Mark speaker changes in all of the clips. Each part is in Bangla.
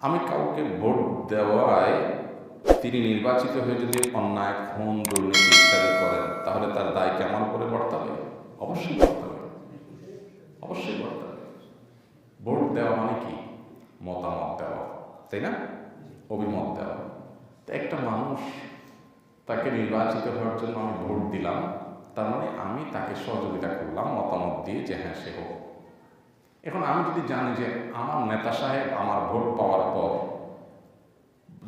Speaker 1: আমি কাউকে ভোট দেওয়ায় তিনি নির্বাচিত হয়ে যদি অন্যায়, খুন, দুর্নীতি ইত্যাদি করেন, তাহলে তার দায় কি আমার উপরে বর্তাবে? অবশ্যই বর্তাবে। অবশ্যই বর্তাবে। ভোট দেওয়া মানে কি? মতামত দেওয়া, তাই না? অভিমত দেওয়া। তো একটা মানুষ তাকে নির্বাচিত হওয়ার জন্য আমি ভোট দিলাম, তার মানে আমি তাকে সহযোগিতা করলাম, মতামত দিয়ে যে হ্যাঁ সে হোক। এখন আমি যদি জানি যে আমার নেতা সাহেব আমার ভোট পাওয়ার পর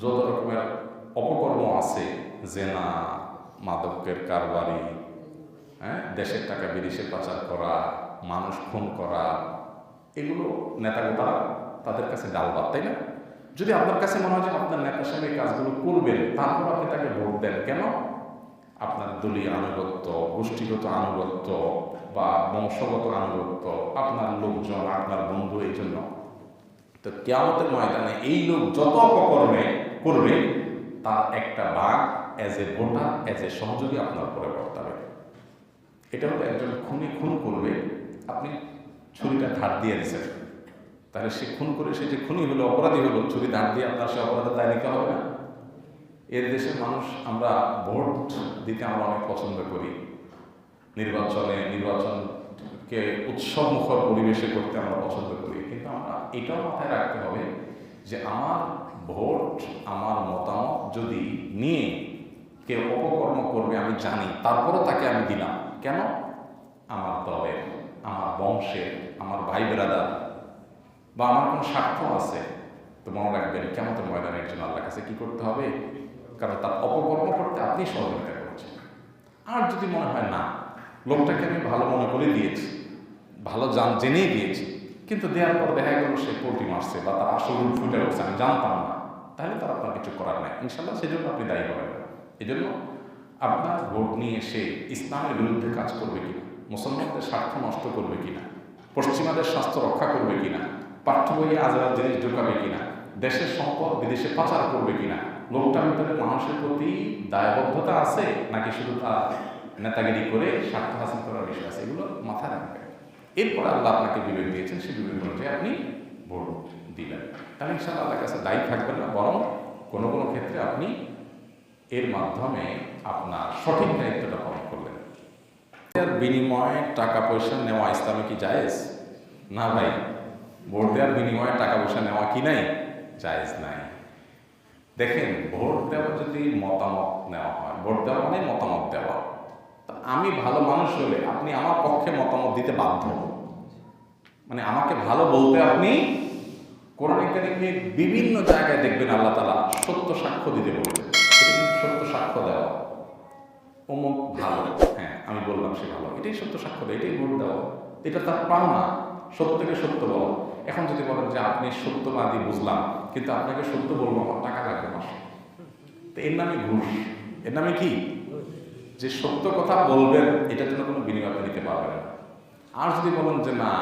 Speaker 1: যত রকমের অপকর্ম আছে, জেনা, মাদকের কারবারি হ্যাঁ দেশের টাকা বিদেশে পাচার করা, মানুষ খুন করা, এগুলো নেতাগোতারা তাদের কাছে ডালবাদ, তাই না? যদি আপনার কাছে মনে হয় যে আপনার নেতা সাহেব এই কাজগুলো করবেন, তারপর আপনি তাকে ভোট দেন, কেন? আপনার দলীয় আনুগত্য, গোষ্ঠীগত আনুগত্য বা বংশগত আনুগত্য, আপনার লোকজন, আপনার বন্ধু এই জন্য। তো কেয়ামতের ময়দানে এই লোক যত অপকর্মে করবে, তার একটা ভাগ as a voter as a সহযোগী আপনার উপরে বর্তাবে। এটা হলো একজন খুনি খুন করবে, আপনি ছুরিটা ধার দিয়ে দিচ্ছেন তাহলে সে খুন করে, সে যে খুনি হলো, অপরাধী হলো, ছুরি ধার দিয়ে আপনার সে অপরাধের দায় নিতে হবে না। এর দেশের মানুষ আমরা ভোট দিতে আমরা অনেক পছন্দ করি। নির্বাচনে, নির্বাচনকে উৎসব মুখর পরিবেশে করতে আমরা পছন্দ করি। কিন্তু আমরা এটাও মাথায় রাখতে হবে যে আমার ভোট, আমার মতামত যদি নিয়ে কেউ অপকর্ম করবে, আমি জানি, তারপরও তাকে আমি দিলাম। কেন? আমার দলের, আমার বংশের, আমার ভাই বেরাদার বা আমার কোনো স্বার্থ আছে। তো মনে রাখবেন, কেমন ময়দানের জন্য আল্লাহ কাছে কী করতে হবে? কারণ তার অপকর্ম করতে আপনি সহযোগিতা করছেন। আর যদি মনে হয় না, লোকটাকে আমি ভালো মনে করে দিয়েছি, ভালো জান জেনেই দিয়েছি, কিন্তু দেওয়ার পর দেখা গেল সে পোল্ট্রি মারছে বা তার আসল রূপ ফুটে উঠছে, আমি জানতাম না। তাহলে তার আপনার কিছু করার নাই। ইনশাল্লাহ সেজন্য আপনি দায়ী হবেন। এই জন্য আপনার ভোট নিয়ে এসে ইসলামের বিরুদ্ধে কাজ করবে কিনা, মুসলমানদের স্বার্থ নষ্ট করবে কিনা, পশ্চিমাদের স্বাস্থ্য রক্ষা করবে কিনা পাঠ্য বইয়ে আজাদ জিনিস ঢোকাবে কিনা, দেশের সম্পদ বিদেশে পাচার করবে কিনা লোকটার ভিতরে মানুষের প্রতি দায়বদ্ধতা আছে, নাকি শুধু তার নেতাগিরি করে স্বার্থ হাসিল করার বিষয় আছে? এগুলো মাথায় রাখবেন। এরপর আল্লাহ আপনাকে বিবেক দিয়েছেন, সেই বিবেক অনুযায়ী আপনি ভোট দিলেন তাহলে ইনশাআল্লাহ আল্লাহর কাছে দায়ী থাকবেন না, বরং কোনো কোনো ক্ষেত্রে আপনি এর মাধ্যমে আপনার সঠিক দায়িত্বটা পালন করলেন। এর বিনিময়ে টাকা পয়সা নেওয়া ইসলামে কি জায়েজ? না ভাই, ভোট দেওয়ার বিনিময়ে টাকা পয়সা নেওয়া কি নাই? জায়েজ নাই। দেখেন, ভোট দেওয়া যদি মতামত নেওয়া হয়, ভোট দেওয়া মানে মতামত দেওয়া। আমি ভালো মানুষ হলে আপনি আমার পক্ষে মতামত দিতে বাধ্য মানে আমাকে ভালো বলতে আপনি কোরআন কারিমে বিভিন্ন জায়গায় দেখবেন আল্লাহ তালা সত্য সাক্ষ্য দিতে কিন্তু সত্য সাক্ষ্য দেওয়া। অমুক ভালো হ্যাঁ আমি বললাম সে ভালো। এটাই সত্য সাক্ষ্য দেয় এটাই ভোট দেওয়া। এটা তার পাওনা সত্যকে সত্য বলা। এখন যদি বলেন যে আপনি সত্যবাদী বুঝলাম কিন্তু আপনাকে সত্য বলব, আমার টাকা লাগবে মাসে। তো এর নামে ঘুষ। এর নামে কি? যে সত্য কথা বলবেন, এটার জন্য কোনো বিনিময় আপনি নিতে পারবেন না। আর যদি বলেন যে না,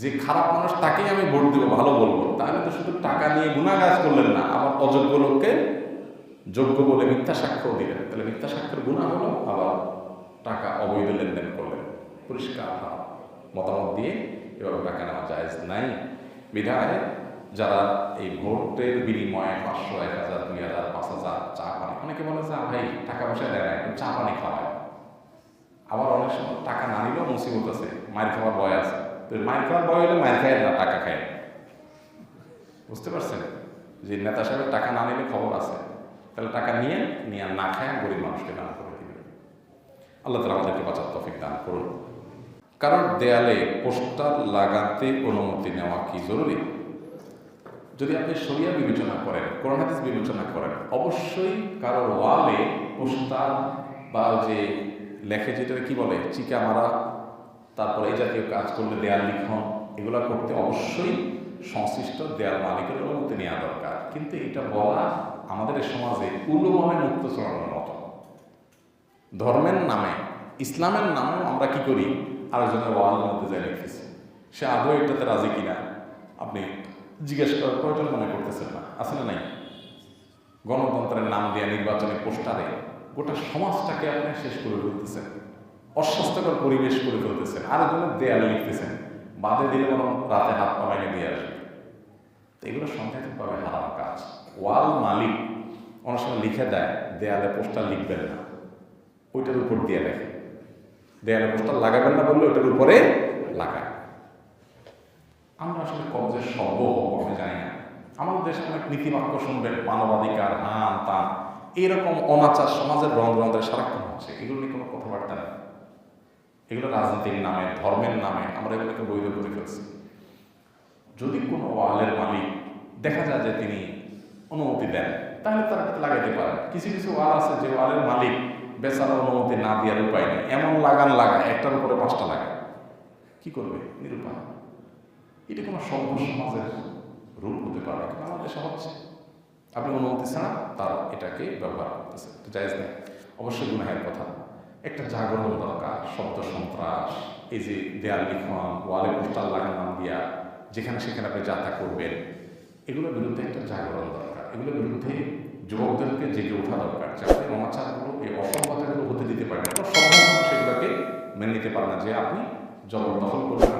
Speaker 1: যে খারাপ মানুষ তাকেই আমি ভোট দেবো, ভালো বলব, তাহলে তো শুধু টাকা নিয়ে গুণাগাজ করলেন না, আবার অযোগ্য লোককে যোগ্য বলে মিথ্যা সাক্ষ্য দিলেন। তাহলে মিথ্যা সাক্ষ্যের গুণা হলো আবার টাকা অবৈধ লেনদেন করলেন। পরিষ্কার মতামত দিয়ে এভাবে টাকা নেওয়া জায়েজ নাই। বিধায় যারা এই ভোটের বিনিময়ে পাঁচশো, এক হাজার, দুই হাজার, পাঁচ হাজার চা পানি অনেকে বলে, যে ভাই, টাকা পয়সা দেয় না, একটু চা পানি খাওয়ায়। আবার অনেক সময় টাকা না নিলেও মুসিবত আছে, মায়ের খাওয়ার ভয় আছে। তো মায়ের খাওয়ার ভয় হলে মায়ের খায় না, টাকা খায়। বুঝতে পারছেন? যে নেতা সাহেবের টাকা না নিলে খবর আছে। তাহলে টাকা নিয়ে নিয়ে না খায়, গরিব মানুষকে দান করে দিবে। আল্লাহ তালা আমাদেরকে বাঁচার তফিক দান করুন। কারণ দেয়ালে পোস্টার লাগাতে অনুমতি নেওয়া কি জরুরি? যদি আপনি সরিয়া বিবেচনা করেন, কোরআন হাদিস বিবেচনা করেন, অবশ্যই কারোর ওয়ালে পোস্টার বা যে লেখে যেটা কি বলে, চিকা মারা, তারপরে এই জাতীয় কাজ করলে দেয়াল লিখন, এগুলো করতে অবশ্যই সংশ্লিষ্ট দেয়াল মালিকের অনুমতি নেওয়া দরকার। কিন্তু এটা বলা আমাদের সমাজে উলুমনে মুক্ত চলানোর মতো। ধর্মের নামে, ইসলামের নামেও আমরা কি করি? আরেকজনের ওয়ালের মধ্যে যাই লিখতেছি। সে আদৌ এটাতে রাজি কিনা? আপনি জিজ্ঞেস করার প্রয়োজন মনে করতেছেন না। আছে না নাই? গণতন্ত্রের নাম দিয়ে নির্বাচনী পোস্টারে গোটা সমাজটাকে আপনি শেষ করে ফেলতেছেন। অস্বাস্থ্যকর পরিবেশ করে ফেলতেছেন। আরেকজনের দেয়ালে লিখতেছেন, বাদে দিলে বরং রাতে হাত পা দিয়ে আসবে। তো এগুলো সংখ্যাতিকভাবে হারাম কাজ। ওয়াল মালিক অনেক সময় লিখে দেয়, দেয়ালে পোস্টার লিখবেন না। ওইটার উপর দিয়ে দেয়ালে পোস্টার লাগাবেন না বললে ওইটার উপরে লাগায়। আমরা আসলে কবজের সর্ব হব আমি জানি না। আমাদের দেশে অনেক নীতিবাক্য শুনবেন, মানবাধিকার, হান, তান। এরকম অনাচার সমাজের রন্ধ রন্ধে সারাক্ষণ হচ্ছে। এগুলো নিয়ে কোনো কথাবার্তা নেই। এগুলো রাজনীতির নামে, ধর্মের নামে আমরা এগুলোকে বৈধ করে ফেলছি। যদি কোনো ওয়ালের মালিক দেখা যায় যে তিনি অনুমতি দেন, তাহলে তারা এটা লাগাইতে পারেন। কিছু কিছু ওয়াল আছে যে ওয়ালের মালিক বেচার অনুমতি না দেওয়ার উপায় নেই। এমন লাগান লাগায়, একটার উপরে পাঁচটা লাগায়। কি করবে? নিরুপায়। এটা কোনো সভ্য সমাজের রূপ হতে পারে কিন্তু আমাদের দেশে হচ্ছে। আপনি অনুমতি ছাড়া তার এটাকে ব্যবহার করতেছে। এটা জায়জ নেই। অবশ্যই গুনাহের কথা। একটা জাগরণ দরকার, শব্দ সন্ত্রাস, এই যে দেয়াল লিখন, ওয়ালে পোস্টার লাগানো দিয়া, যেখানে সেখানে আপনি যাত্রা করবেন, এগুলোর বিরুদ্ধে একটা জাগরণ দরকার। এগুলোর বিরুদ্ধে যুবকদেরকে জেগে ওঠা দরকার, যাতে অনাচারগুলো, এই অসম্মতাগুলো হতে দিতে পারে না। সেগুলোকে মেনে নিতে পারে না যে আপনি জবরদখল করবেন